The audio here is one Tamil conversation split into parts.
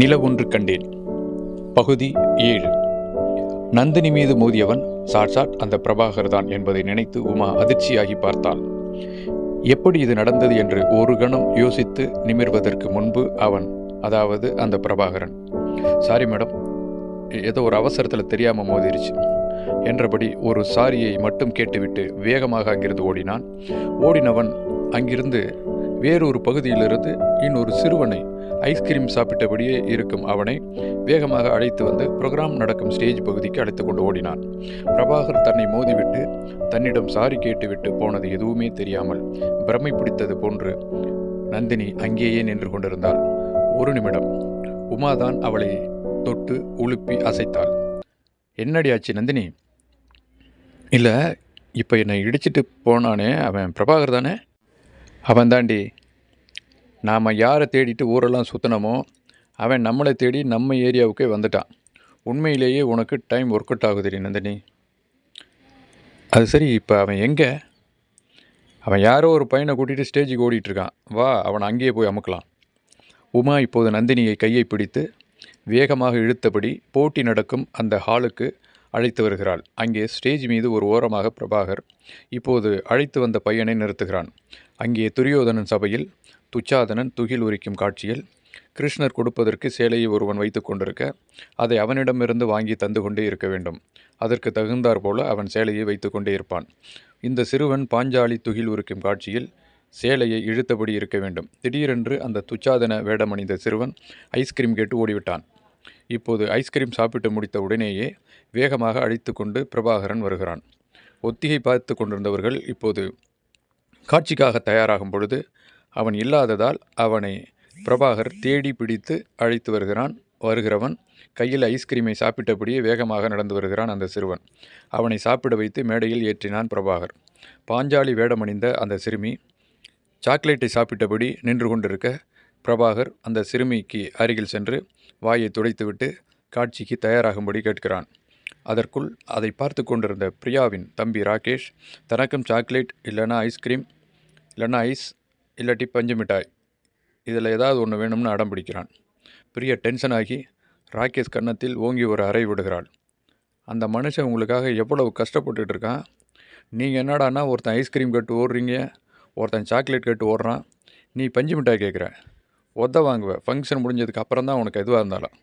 நில ஒன்று கண்டேன். பகுதி ஏழு. நந்தினி மீது மோதியவன் சாட்சாட் அந்த பிரபாகர் தான் என்பதை நினைத்து உமா அதிர்ச்சியாகி பார்த்தாள். எப்படி இது நடந்தது? என்று ஒரு கணம் யோசித்து நிமிர்வதற்கு முன்பு அவன் அதாவது அந்த பிரபாகரன். சாரி மேடம் ஏதோ ஒரு அவசரத்தில் தெரியாமல் மோதிருச்சு. என்றபடி ஒரு சாரியை மட்டும் கேட்டுவிட்டு வேகமாக அங்கிருந்து ஓடினான். ஓடினவன் அங்கிருந்து வேறொரு பகுதியிலிருந்து இன்னொரு சிறுவனை ஐஸ்கிரீம் சாப்பிட்டபடியே இருக்கும் அவனை வேகமாக அழைத்து வந்து ப்ரோக்ராம் நடக்கும் ஸ்டேஜ் பகுதிக்கு அழைத்து கொண்டு ஓடினான். பிரபாகர் தன்னை மோதிவிட்டு தன்னிடம் சாரி கேட்டுவிட்டு போனது எதுவுமே தெரியாமல் பிரமை பிடித்தது போன்று நந்தினி அங்கேயே நின்று கொண்டிருந்தாள். ஒரு நிமிடம். உமாதான் அவளை தொட்டு உழுப்பி அசைத்தாள். என்னடி ஆச்சு நந்தினி? இல்லை இப்போ என்னை இடிச்சிட்டு போனானே அவன் பிரபாகர் தானே? அவன் தாண்டி நாம் யாரை தேடிட்டு ஊரெல்லாம் சுற்றினோமோ அவன் நம்மளை தேடி நம்ம ஏரியாவுக்கே வந்துட்டான். உண்மையிலேயே உனக்கு டைம் ஒர்க் அவுட் ஆகுதுடி நந்தினி. அது சரி இப்போ அவன் எங்கே? அவன் யாரோ ஒரு பையனை கூட்டிகிட்டு ஸ்டேஜுக்கு ஓடிட்டுருக்கான். வா அவனை அங்கேயே போய் அமுக்கலாம். உமா இப்போது நந்தினியை கையை பிடித்து வேகமாக இழுத்தபடி போட்டி நடக்கும் அந்த ஹாலுக்கு அழைத்து வருகிறாள். அங்கே ஸ்டேஜ் மீது ஒரு ஓரமாக பிரபாகர் இப்போது அழைத்து வந்த பையனை நிறுத்துகிறான். அங்கே துரியோதனன் சபையில் துச்சாதனன் துகில் உரிக்கும் காட்சியில் கிருஷ்ணர் கொடுப்பதற்கு சேலையை ஒருவன் வைத்து கொண்டிருக்க அதை அவனிடமிருந்து வாங்கி தந்து கொண்டே இருக்க வேண்டும். அதற்கு தகுந்தாற் போல அவன் சேலையை வைத்து கொண்டே இருப்பான். இந்த சிறுவன் பாஞ்சாலி துகில் உரிக்கும் காட்சியில் சேலையை இழுத்தபடி இருக்க வேண்டும். திடீரென்று அந்த துச்சாதன வேடமணிந்த சிறுவன் ஐஸ்கிரீம் கேட்டு ஓடிவிட்டான். இப்போது ஐஸ்கிரீம் சாப்பிட்டு முடித்த உடனேயே வேகமாக அழைத்து கொண்டு பிரபாகரன் வருகிறான். ஒத்திகை பார்த்து கொண்டிருந்தவர்கள் இப்போது காட்சிக்காக தயாராகும் பொழுது அவன் இல்லாததால் அவனை பிரபாகர் தேடி பிடித்து அழைத்து வருகிறான். வருகிறவன் கையில் ஐஸ்கிரீமை சாப்பிட்டபடியே வேகமாக நடந்து வருகிறான் அந்த சிறுவன். அவனை சாப்பிட வைத்து மேடையில் ஏற்றினான் பிரபாகர். பாஞ்சாலி வேடமணிந்த அந்த சிறுமி சாக்லேட்டை சாப்பிட்டபடி நின்று கொண்டிருக்க பிரபாகர் அந்த சிறுமிக்கு அருகில் சென்று வாயை துடைத்துவிட்டு காட்சிக்கு தயாராகும்படி கேட்கிறான். அதற்குள் அதை பார்த்து கொண்டிருந்த பிரியாவின் தம்பி ராகேஷ் தனக்கும் சாக்லேட் இல்லைன்னா ஐஸ்கிரீம் இல்லைன்னா ஐஸ் இல்லாட்டி பஞ்சு மிட்டாய். இதில் ஏதாவது ஒன்று வேணும்னு அடம் பிடிக்கிறான். பிரியா டென்ஷன் ஆகி ராகேஷ் கன்னத்தில் ஓங்கி ஒரு அறை விடுகிறாள். அந்த மனுஷன் உங்களுக்காக எவ்வளவு கஷ்டப்பட்டுட்டு இருக்கான்? நீங்கள் என்னடான்னா ஒருத்தன் ஐஸ்கிரீம் கட்டு ஓடுறீங்க ஒருத்தன் சாக்லேட் கட்டு ஓடுறான். நீ பஞ்சு மிட்டாய் கேட்குற. ஒத்த வாங்குவேன் ஃபங்க்ஷன் முடிஞ்சதுக்கு அப்புறம் தான் உனக்கு எதுவாக இருந்தாலும்.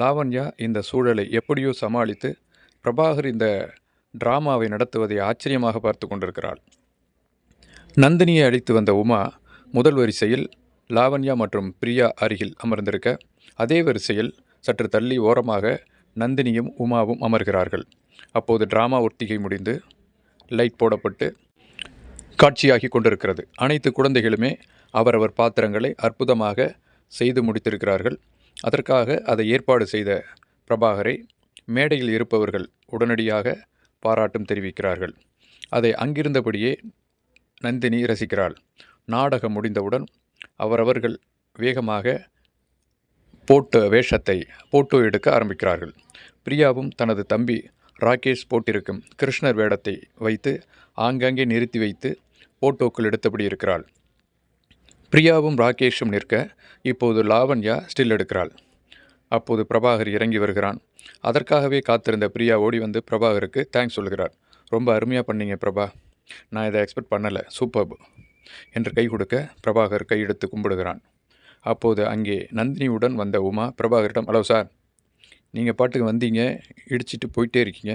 லாவண்யா இந்த சூழலை எப்படியோ சமாளித்து பிரபாகர் இந்த டிராமாவை நடத்துவதை ஆச்சரியமாக பார்த்து கொண்டிருக்கிறாள். நந்தினியை அழைத்து வந்த உமா முதல் வரிசையில் லாவண்யா மற்றும் பிரியா அருகில் அமர்ந்திருக்க அதே வரிசையில் சற்று தள்ளி ஓரமாக நந்தினியும் உமாவும் அமர்கிறார்கள். அப்போது டிராமா ஒத்திகை முடிந்து லைட் போடப்பட்டு காட்சியாகி கொண்டிருக்கிறது. அனைத்து குழந்தைகளுமே அவரவர் பாத்திரங்களை அற்புதமாக செய்து முடித்திருக்கிறார்கள். அதற்காக அதை ஏற்பாடு செய்த பிரபாகரை மேடையில் இருப்பவர்கள் உடனடியாக பாராட்டும் தெரிவிக்கிறார்கள். அதை அங்கிருந்தபடியே நந்தினி ரசிக்கிறாள். நாடகம் முடிந்தவுடன் அவரவர்கள் வேகமாக போட்டோ வேஷத்தை போட்டோ எடுக்க ஆரம்பிக்கிறார்கள். பிரியாவும் தனது தம்பி ராகேஷ் போட்டிருக்கும் கிருஷ்ணர் வேடத்தை வைத்து ஆங்காங்கே நிறுத்தி வைத்து போட்டோக்கள் எடுத்தபடி இருக்கிறாள். பிரியாவும் ராகேஷும் நிற்க இப்போது லாவண்யா ஸ்டில் எடுக்கிறாள். அப்போது பிரபாகர் இறங்கி வருகிறான். அதற்காகவே காத்திருந்த பிரியா ஓடி வந்து பிரபாகருக்கு தேங்க்ஸ் சொல்கிறார். ரொம்ப அருமையாக பண்ணீங்க பிரபா. நான் இதை எக்ஸ்பெக்ட் பண்ணலை. சூப்பர்பு என்று கை கொடுக்க பிரபாகர் கையெடுத்து கும்பிடுகிறான். அப்போது அங்கே நந்தினியுடன் வந்த உமா பிரபாகரிடம் ஹலோ சார் நீங்கள் பாட்டுக்கு வந்தீங்க இடிச்சிட்டு போயிட்டே இருக்கீங்க.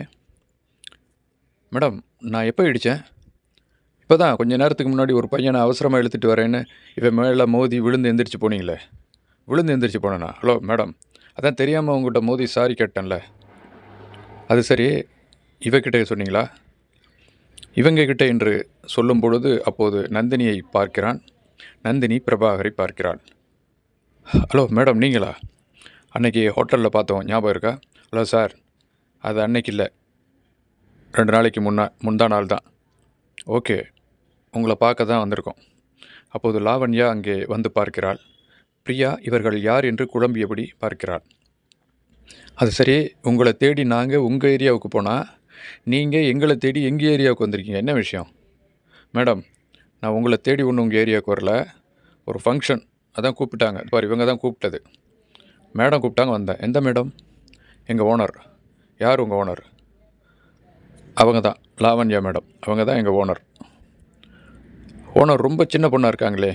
மேடம் நான் எப்போ இடித்தேன் இப்போ தான் கொஞ்ச நேரத்துக்கு முன்னாடி ஒரு பையனை அவசரமாக இழுத்துட்டு வரேன்னு இவன் மேலே மோதி விழுந்து எந்திரிச்சு போனீங்களே. விழுந்து எந்திரிச்சு போனேண்ணா ஹலோ மேடம். அதான் தெரியாமல் உங்கள்கிட்ட மோதி சாரி கேட்டேன்ல. அது சரி இவக்கிட்ட சொன்னீங்களா? இவங்க கிட்ட என்று சொல்லும் பொழுது அப்போது நந்தினியை பார்க்கிறான். நந்தினி பிரபாகரை பார்க்கிறாள். ஹலோ மேடம் நீங்களா? அன்னைக்கு ஹோட்டலில் பார்த்தோம். ஞாபகம் இருக்கா? Hello sir. அது அன்னைக்கு இல்லை. ரெண்டு நாளைக்கு முன்னா முந்தா நாள் தான். ஓகே. உங்களை பார்க்க தான் வந்திருக்கோம். அப்போது லாவண்யா அங்கே வந்து பார்க்கிறாள். பிரியா இவர்கள் யார் என்று குழம்பியபடி பார்க்கிறாள். அது சரி. உங்களை தேடி நாங்கள் உங்கள் ஏரியாவுக்கு போனால் நீங்கள் எங்களை தேடி எங்கள் ஏரியாவுக்கு வந்திருக்கீங்க? என்ன விஷயம்? மேடம் நான் உங்களை தேடி ஒன்று உங்கள் ஏரியாவுக்கு வரல. ஒரு ஃபங்க்ஷன் அதான் கூப்பிட்டாங்க. பாரு இவங்க தான் கூப்பிட்டது. மேடம் கூப்பிட்டாங்க வந்தேன். எந்த மேடம்? எங்கள் ஓனர் யார் உங்கள் ஓனர் அவங்க தான். லாவண்யா மேடம். அவங்க தான் எங்கள் ஓனர் ஓனர் ரொம்ப சின்ன பொண்ணாக இருக்காங்களே.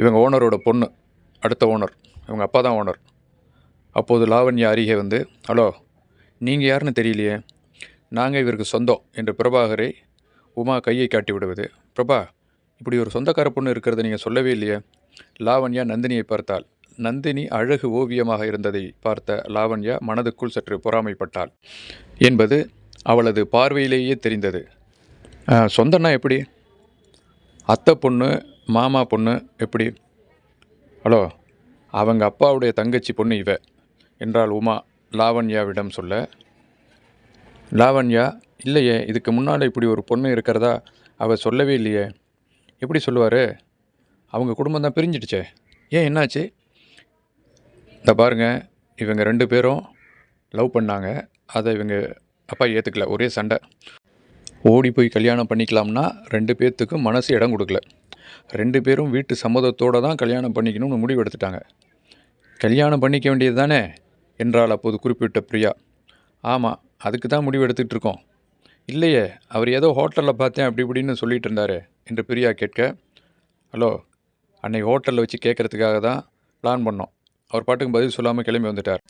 இவங்க ஓனரோட பொண்ணு. அடுத்த ஓனர் இவங்க அப்பா தான் ஓனர் அப்போது லாவண்யா அருகே வந்து ஹலோ நீங்கள் யாருன்னு தெரியலையே? நாங்கள் இவருக்கு சொந்தம் என்று பிரபாகரை உமா கையை காட்டி விடுவது. பிரபா இப்படி ஒரு சொந்தக்கார பொண்ணு இருக்கிறத நீங்கள் சொல்லவே இல்லையே. லாவண்யா நந்தினியை பார்த்தாள். நந்தினி அழகு ஓவியமாக இருந்ததை பார்த்த லாவண்யா மனதுக்குள் சற்று பொறாமைப்பட்டாள். என்பது அவளது பார்வையிலேயே தெரிந்தது. "ஆ, சொந்தம்னா எப்படி? அத்தை பொண்ணு மாமா பொண்ணு எப்படி? ஹலோ அவங்க அப்பாவுடைய தங்கச்சி பொண்ணு இவ என்றால் உமா லாவண்யாவிடம் சொல்ல. லாவண்யா இல்லையே இதுக்கு முன்னால் இப்படி ஒரு பொண்ணு இருக்கிறதா அவர் சொல்லவே இல்லையே. எப்படி சொல்லுவார்? அவங்க குடும்பம் தான் பிரிஞ்சிடுச்சே. ஏன் என்னாச்சு? இந்த பாருங்க இவங்க ரெண்டு பேரும் லவ் பண்ணாங்க. அதை இவங்க அப்பா ஏற்றுக்கல ஒரே சண்டை. ஓடி போய் கல்யாணம் பண்ணிக்கலாம்னா ரெண்டு பேர்த்துக்கும் மனசு இடம் கொடுக்கல. ரெண்டு பேரும் வீட்டு சம்மதத்தோடு தான் கல்யாணம் பண்ணிக்கணும்னு முடிவு எடுத்துட்டாங்க. கல்யாணம் பண்ணிக்க வேண்டியது தானே என்றால் அப்போது குறிப்பிட்ட பிரியா. ஆமாம் அதுக்கு தான் முடிவு எடுத்துகிட்டு இருக்கோம். இல்லையே அவர் ஏதோ ஹோட்டலில் பார்த்தேன் அப்படி இப்படின்னு சொல்லிட்டு இருந்தாரு என்று பிரியா கேட்க ஹலோ அன்னைக்கு ஹோட்டலில் வச்சு கேட்குறதுக்காக தான் பிளான் பண்ணோம். அவர் பாட்டுக்கு பதில் சொல்லாமல் கிளம்பி வந்துட்டார்.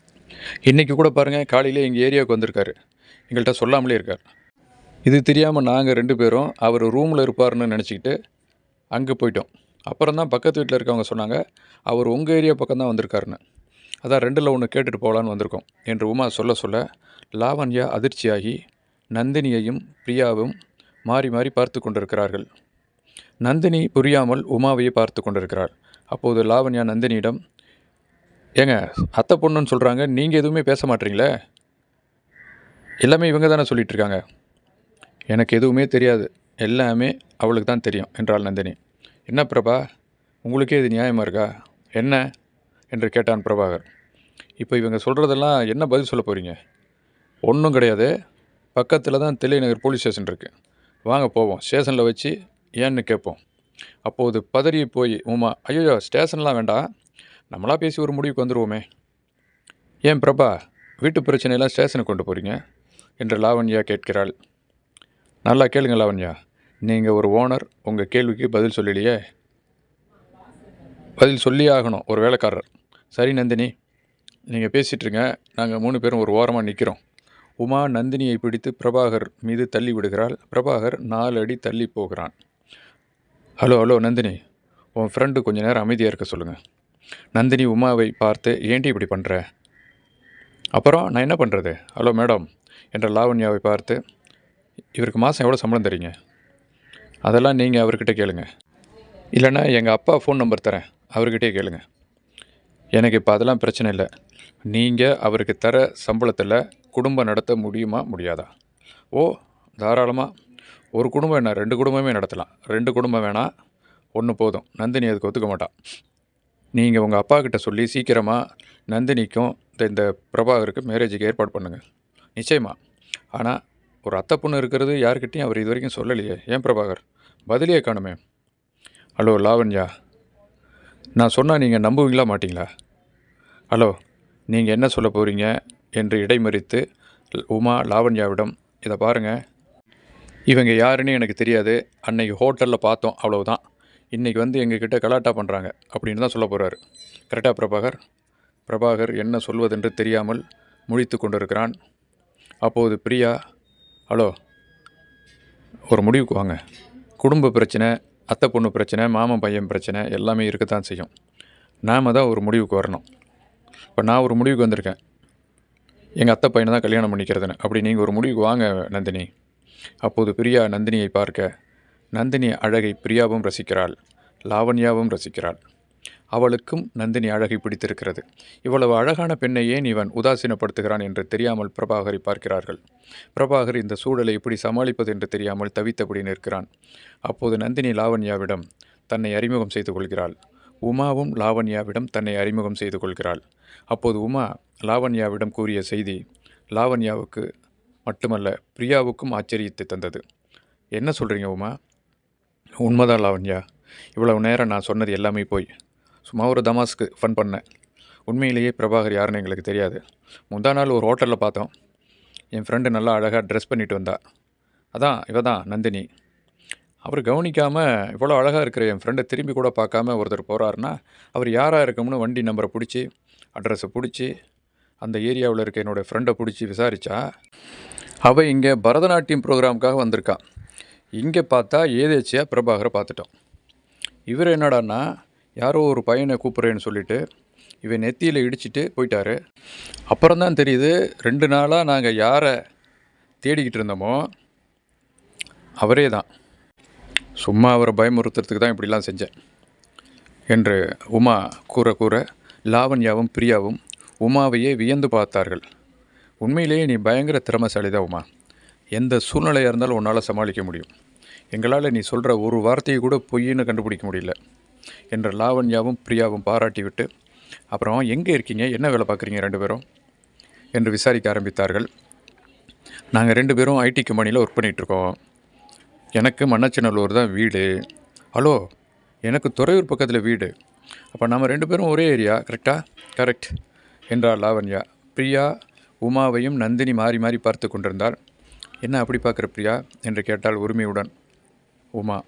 இன்றைக்கி கூட பாருங்கள் காலையிலே எங்கள் ஏரியாவுக்கு வந்திருக்காரு. எங்கள்கிட்ட சொல்லாமலே இருக்கார். இது தெரியாமல் நாங்கள் ரெண்டு பேரும் அவர் ரூமில் இருப்பார்னு நினச்சிக்கிட்டு அங்கே போயிட்டோம். அப்புறம் தான் பக்கத்து வீட்டில் இருக்கவங்க சொன்னாங்க அவர் உங்கள் ஏரியா பக்கம் தான் வந்திருக்காருன்னு. அதான் ரெண்டில் ஒன்று கேட்டுட்டு போகலான்னு வந்திருக்கோம் என்று உமா சொல்ல சொல்ல லாவண்யா அதிர்ச்சியாகி நந்தினியையும் பிரியாவும் மாறி மாறி பார்த்து கொண்டிருக்கிறார்கள். நந்தினி புரியாமல் உமாவையே பார்த்து கொண்டிருக்கிறார். அப்போது லாவண்யா நந்தினியிடம் ஏங்க அத்தை பொண்ணுன்னு சொல்கிறாங்க நீங்கள் எதுவுமே பேச மாட்டீங்களே? எல்லாமே இவங்க தானே சொல்லிகிட்ருக்காங்க எனக்கு எதுவுமே தெரியாது எல்லாமே அவளுக்கு தான் தெரியும் என்றாள் நந்தினி. என்ன பிரபா உங்களுக்கே இது நியாயமாக இருக்கா? என்ன? என்று கேட்டான் பிரபாகர். இப்போ இவங்க சொல்கிறதெல்லாம் என்ன பதில் சொல்ல போகிறீங்க ஒன்றும் கிடையாது. பக்கத்தில் தான் தில்லைநகர் போலீஸ் ஸ்டேஷன் இருக்குது வாங்க போவோம். ஸ்டேஷனில் வச்சு ஏன்னு கேட்போம். அப்போது பதறி போய் உமா ஐயோ ஸ்டேஷன்லாம் வேண்டாம். நம்மளா பேசி ஒரு முடிவுக்கு வந்துடுவோமே ஏன் பிரபா வீட்டு பிரச்சனையெல்லாம் ஸ்டேஷனுக்கு கொண்டு போகிறீங்க என்று லாவண்யா கேட்கிறாள். நல்லா கேளுங்க லாவண்யா. நீங்கள் ஒரு ஓனர் உங்கள் கேள்விக்கு பதில் சொல்லலையே. பதில் சொல்லியே ஆகணும் ஒரு வேலைக்காரர். சரி நந்தினி. நீங்கள் பேசிகிட்ருங்க நாங்கள் மூணு பேரும் ஒரு ஓரமாக நிற்கிறோம் உமா நந்தினியை பிடித்து பிரபாகர் மீது தள்ளி விடுகிறாள். பிரபாகர் நாலு அடி தள்ளி போகிறான். Hello hello Nandini. உன் ஃப்ரெண்டு கொஞ்ச நேரம் அமைதியாக இருக்க சொல்லுங்கள் நந்தினி உமாவை பார்த்து ஏன்டி இப்படி பண்ணுற அப்புறம் நான் என்ன பண்ணுறது ஹலோ மேடம் என்ற லாவண்யாவை பார்த்து இவருக்கு மாதம் எவ்வளோ சம்பளம் தரீங்க? அதெல்லாம் நீங்கள் அவர்கிட்ட கேளுங்க. இல்லைன்னா எங்கள் அப்பா ஃபோன் நம்பர் தரேன். அவர்கிட்டே கேளுங்க. எனக்கு இப்போ அதெல்லாம் பிரச்சனை இல்லை. நீங்கள் அவருக்கு தர சம்பளத்தில் குடும்பம் நடத்த முடியுமா? முடியாதா? ஓ தாராளமாக ஒரு குடும்பம் என்ன? ரெண்டு குடும்பமே நடத்தலாம். ரெண்டு குடும்பம் வேணால் ஒன்று போதும். நந்தினி அதுக்கு ஒத்துக்க மாட்டான் நீங்கள் உங்கள் அப்பா கிட்ட சொல்லி சீக்கிரமாக நந்தினிக்கும் இந்த இந்த பிரபாகருக்கு மேரேஜுக்கு ஏற்பாடு பண்ணுங்கள் நிச்சயமா. ஆனால் ஒரு அத்தை பொண்ணு இருக்கிறது யாருக்கிட்டையும் அவர் இது வரைக்கும் சொல்லலையே. ஏன் பிரபாகர்? பதிலே காணுமே. ஹலோ லாவண்யா. நான் சொன்னால் நீங்கள் நம்புவீங்களா மாட்டிங்களா? ஹலோ நீங்கள் என்ன சொல்ல போகிறீங்க என்று இடைமறித்து உமா லாவண்யாவிடம் இதை பாருங்கள் இவங்க யாருன்னு எனக்கு தெரியாது. அன்னைக்கு ஹோட்டலில் பார்த்தோம். அவ்வளவுதான். இன்றைக்கி வந்து எங்ககிட்ட கலாட்டா பண்ணுறாங்க அப்படின்னு தான் சொல்ல போகிறாரு கரெக்டாக பிரபாகர்? பிரபாகர் என்ன சொல்வதென்று தெரியாமல் முழித்து கொண்டிருக்கிறான். அப்போது பிரியா ஹலோ ஒரு முடிவுக்கு வாங்க. குடும்ப பிரச்சனை அத்தை பொண்ணு பிரச்சனை மாமன் பையன் பிரச்சனை எல்லாமே இருக்கத்தான் செய்யும். நாம் தான் ஒரு முடிவுக்கு வரணும். இப்போ நான் ஒரு முடிவுக்கு வந்திருக்கேன். எங்கள் அத்தை பையனை தான் கல்யாணம் பண்ணிக்கிறதுன்னு. அப்படி நீங்கள் ஒரு முடிவுக்கு வாங்க நந்தினி. அப்போது பிரியா நந்தினியை பார்க்க நந்தினி அழகை பிரியாவும் ரசிக்கிறாள் லாவண்யாவும் ரசிக்கிறாள். அவளுக்கும் நந்தினி அழகை பிடித்திருக்கிறது. இவ்வளவு அழகான பெண்ணை ஏன் இவன் உதாசீனப்படுத்துகிறான் என்று தெரியாமல் பிரபாகரை பார்க்கிறார்கள். பிரபாகர் இந்த சூழலை எப்படி சமாளிப்பது என்று தெரியாமல் தவித்தபடி நிற்கிறான். அப்போது நந்தினி லாவண்யாவிடம் தன்னை அறிமுகம் செய்து கொள்கிறாள். உமாவும் லாவண்யாவிடம் தன்னை அறிமுகம் செய்து கொள்கிறாள். அப்போது உமா லாவண்யாவிடம் கூறிய செய்தி லாவண்யாவுக்கு மட்டுமல்ல பிரியாவுக்கும் ஆச்சரியத்தை தந்தது. என்ன சொல்கிறீங்க உமா? உண்மைதான் லாவண்யா. இவ்வளவு நேரம் நான் சொன்னது எல்லாமே போய். சும்மா ஒரு தமாஸ்க்கு ஃபன் பண்ணேன். உண்மையிலேயே பிரபாகர் யாருன்னு எங்களுக்கு தெரியாது. முந்தா நாள் ஒரு ஹோட்டலில் பார்த்தோம். என் ஃப்ரெண்டு நல்லா அழகாக ட்ரெஸ் பண்ணிட்டு வந்தா. அதான் இவ தான் நந்தினி. அவர் கவனிக்காமல் இவ்வளோ அழகாக இருக்கிற என் ஃப்ரெண்டை திரும்பி கூட பார்க்காம ஒருத்தர் போகிறாருன்னா அவர் யாராக இருக்கோம்னு வண்டி நம்பரை பிடிச்சி அட்ரஸை பிடிச்சி அந்த ஏரியாவில் இருக்க என்னோடய ஃப்ரெண்டை பிடிச்சி விசாரித்தா அவள் இங்கே பரதநாட்டியம் ப்ரோக்ராமுக்காக வந்திருக்கா. இங்கே பார்த்தா ஏதேச்சியாக பிரபாகரை பார்த்துட்டோம். இவர் என்னடான்னா யாரோ ஒரு பையனை கூப்பிட்றேன்னு சொல்லிட்டு இவன் நெத்தியில் இடிச்சிட்டு போயிட்டாரு. அப்புறம் தான் தெரியுது ரெண்டு நாளாக நாங்கள் யாரை தேடிக்கிட்டு இருந்தோமோ அவரே தான். சும்மா அவரை பயமுறுத்துறதுக்கு தான் இப்படிலாம் செஞ்சேன் என்று உமா கூற கூற லாவண்யாவும் பிரியாவும் உமாவையே வியந்து பார்த்தார்கள். உண்மையிலேயே நீ பயங்கர திறமைசாலி உமா. எந்த சூழ்நிலையாக இருந்தாலும் உன்னால் சமாளிக்க முடியும். எங்களால் நீ சொல்கிற ஒரு வார்த்தையை கூட பொய்ன்னு கண்டுபிடிக்க முடியல என்று லாவண்யாவும் பிரியாவும் பாராட்டி விட்டு அப்புறம் எங்கே இருக்கீங்க? என்ன வேலை பார்க்குறீங்க ரெண்டு பேரும்? என்று விசாரிக்க ஆரம்பித்தார்கள். நாங்கள் ரெண்டு பேரும் ஐடி கம்பெனியில் ஒர்க் பண்ணிகிட்ருக்கோம் எனக்கு மன்னச்சநல்லூர் தான் வீடு. ஹலோ எனக்கு துறையூர் பக்கத்தில் வீடு. அப்போ நம்ம ரெண்டு பேரும் ஒரே ஏரியா கரெக்டாக கரெக்ட் என்றார் லாவண்யா. பிரியா உமாவையும் நந்தினி மாறி மாறி பார்த்து கொண்டிருந்தாள். என்ன அப்படி பார்க்குற பிரியா? என்று கேட்டால் உரிமையுடன். உமா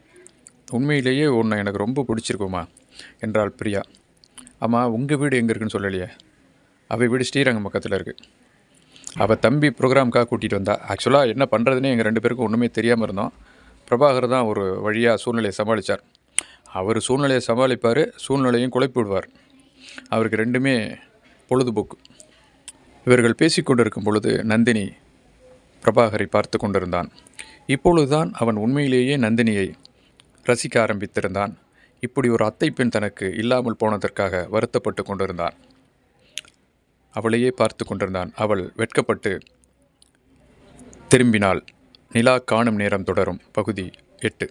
உண்மையிலேயே உன்னை எனக்கு ரொம்ப பிடிச்சிருக்குமா என்றாள் பிரியா. ஆமாம் உங்கள் வீடு எங்கே இருக்குன்னு சொல்லலையே? அவள் வீடு ஸ்ரீரங்கம் பக்கத்தில் இருக்குது அவள் தம்பி ப்ரோக்ராம்க்காக கூட்டிகிட்டு வந்தா. ஆக்சுவலாக என்ன பண்ணுறதுனே எங்கள் ரெண்டு பேருக்கும் ஒன்றுமே தெரியாமல் இருந்தோம். பிரபாகர் தான் ஒரு வழியாக சூழ்நிலையை சமாளித்தார் அவர் சூழ்நிலையை சமாளிப்பார் சூழ்நிலையும் குழப்பி விடுவார் அவருக்கு ரெண்டுமே பொழுதுபோக்கு. இவர்கள் பேசிக்கொண்டிருக்கும் பொழுது நந்தினி பிரபாகரை பார்த்து கொண்டிருந்தான். இப்பொழுதுதான் அவன் உண்மையிலேயே நந்தினியை ரசிக்க ஆரம்பித்திருந்தான். இப்படி ஒரு அத்தை பெண் தனக்கு இல்லாமல் போனதற்காக வருத்தப்பட்டு கொண்டிருந்தான். அவளையே பார்த்து கொண்டிருந்தான். அவள் வெட்கப்பட்டு திரும்பினாள். நிலா காணும் நேரம் தொடரும். பகுதி எட்டு.